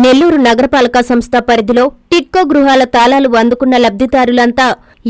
నెల్లూరు నగరపాలక సంస్థ పరిధిలో టిట్కో గృహాల తాళాలు అందుకున్న లబ్ధిదారులంతా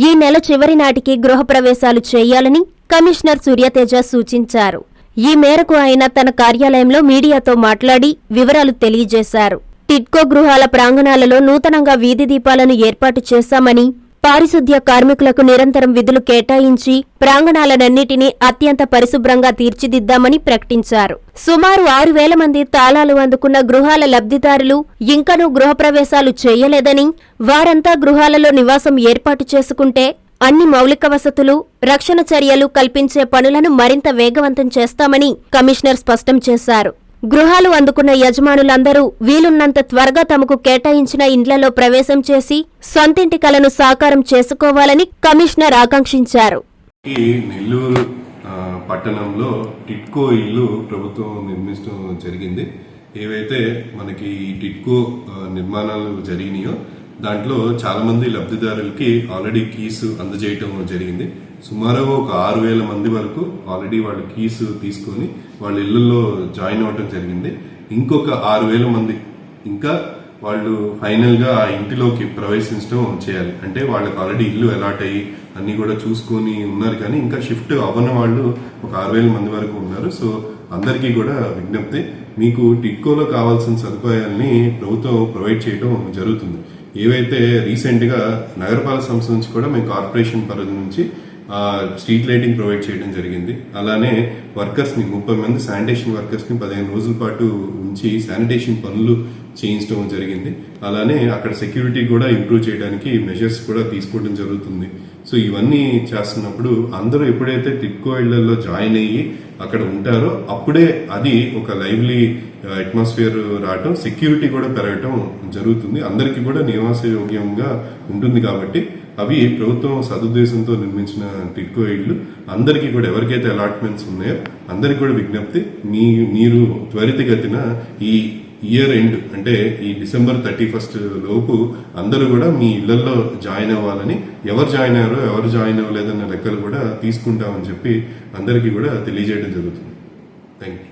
ఈ నెల చివరి నాటికి గృహప్రవేశాలు చేయాలని కమిషనర్ సూర్యతేజ సూచించారు. ఈ మేరకు ఆయన తన కార్యాలయంలో మీడియాతో మాట్లాడి వివరాలు తెలియజేశారు. టిట్కో గృహాల ప్రాంగణాలలో నూతనంగా వీధి దీపాలను ఏర్పాటు చేశామని పారిశుద్ధ్య కార్మికులకు నిరంతరం విధులు కేటాయించి ప్రాంగణాలనన్నిటినీ అత్యంత పరిశుభ్రంగా తీర్చిదిద్దామని ప్రకటించారు. సుమారు ఆరు వేల మంది తాళాలు అందుకున్న గృహాల లబ్ధిదారులు ఇంకనూ గృహప్రవేశాలు చేయలేదని వారంతా గృహాలలో నివాసం ఏర్పాటు చేసుకుంటే అన్ని మౌలిక వసతులు రక్షణ చర్యలు కల్పించే పనులను మరింత వేగవంతం చేస్తామని కమిషనర్ స్పష్టం చేశారు. గృహాలు అందుకున్న యజమానులందరూ వీలున్నంత త్వరగా తమకు కేటాయించిన ఇండ్లలో ప్రవేశం చేసి సొంతింటి కలను సాకారం చేసుకోవాలని కమిషనర్ ఆకాంక్షించారు. నెల్లూరు పట్టణంలో టిట్కో ఇల్లు ప్రభుత్వం నిర్మించడం జరిగింది. ఏవైతే మనకి టిట్కో నిర్మాణాలు జరిగినాయో దాంట్లో చాలామంది లబ్ధిదారులకి ఆల్రెడీ కీస్ అందజేయటం జరిగింది. సుమారు ఒక ఆరు వేల మంది వరకు ఆల్రెడీ వాళ్ళు కీస్ తీసుకొని వాళ్ళ ఇళ్ళలో జాయిన్ అవ్వటం జరిగింది. ఇంకొక ఆరు వేల మంది ఇంకా వాళ్ళు ఫైనల్గా ఆ ఇంటిలోకి ప్రవేశించడం చేయాలి. అంటే వాళ్ళకి ఆల్రెడీ ఇల్లు అలాట్ అయ్యి అన్నీ కూడా చూసుకొని ఉన్నారు కానీ ఇంకా షిఫ్ట్ అవ్వని వాళ్ళు ఒక ఆరు వేల మంది వరకు ఉన్నారు. సో అందరికీ కూడా విజ్ఞప్తి మీకు టిక్కోలో కావాల్సిన సదుపాయాల్ని ప్రభుత్వం ప్రొవైడ్ చేయడం జరుగుతుంది. ఏవైతే రీసెంట్గా నగరపాలక సంస్థ నుంచి కూడా మేము కార్పొరేషన్ పరిధి నుంచి స్ట్రీట్ లైటింగ్ ప్రొవైడ్ చేయడం జరిగింది. అలానే వర్కర్స్ని ముప్పై మంది శానిటేషన్ వర్కర్స్ని పదిహేను రోజుల పాటు ఉంచి శానిటేషన్ పనులు చేయించడం జరిగింది. అలానే అక్కడ సెక్యూరిటీ కూడా ఇంప్రూవ్ చేయడానికి మెజర్స్ కూడా తీసుకోవడం జరుగుతుంది. సో ఇవన్నీ చేస్తున్నప్పుడు అందరూ ఎప్పుడైతే టిట్కో ఇళ్ళలో జాయిన్ అయ్యి అక్కడ ఉంటారో అప్పుడే అది ఒక లైవ్లీ అట్మాస్ఫియర్ uh, రావటం సెక్యూరిటీ కూడా పెరగటం జరుగుతుంది. అందరికీ కూడా నివాసయోగ్యంగా ఉంటుంది కాబట్టి అవి ప్రభుత్వం సదుద్దేశంతో నిర్మించిన టిట్కో ఇళ్ళు. అందరికీ కూడా ఎవరికైతే అలాట్మెంట్స్ ఉన్నాయో అందరికీ కూడా విజ్ఞప్తి మీ మీరు త్వరితగతిన ఈ ఇయర్ ఎండ్ అంటే ఈ డిసెంబర్ థర్టీ ఫస్ట్ లోపు అందరూ కూడా మీ ఇళ్ళలో జాయిన్ అవ్వాలని ఎవరు జాయిన్ అయ్యారో ఎవరు జాయిన్ అవ్వలేదన్న లెక్కలు కూడా తీసుకుంటామని చెప్పి అందరికీ కూడా తెలియజేయడం జరుగుతుంది. Thank you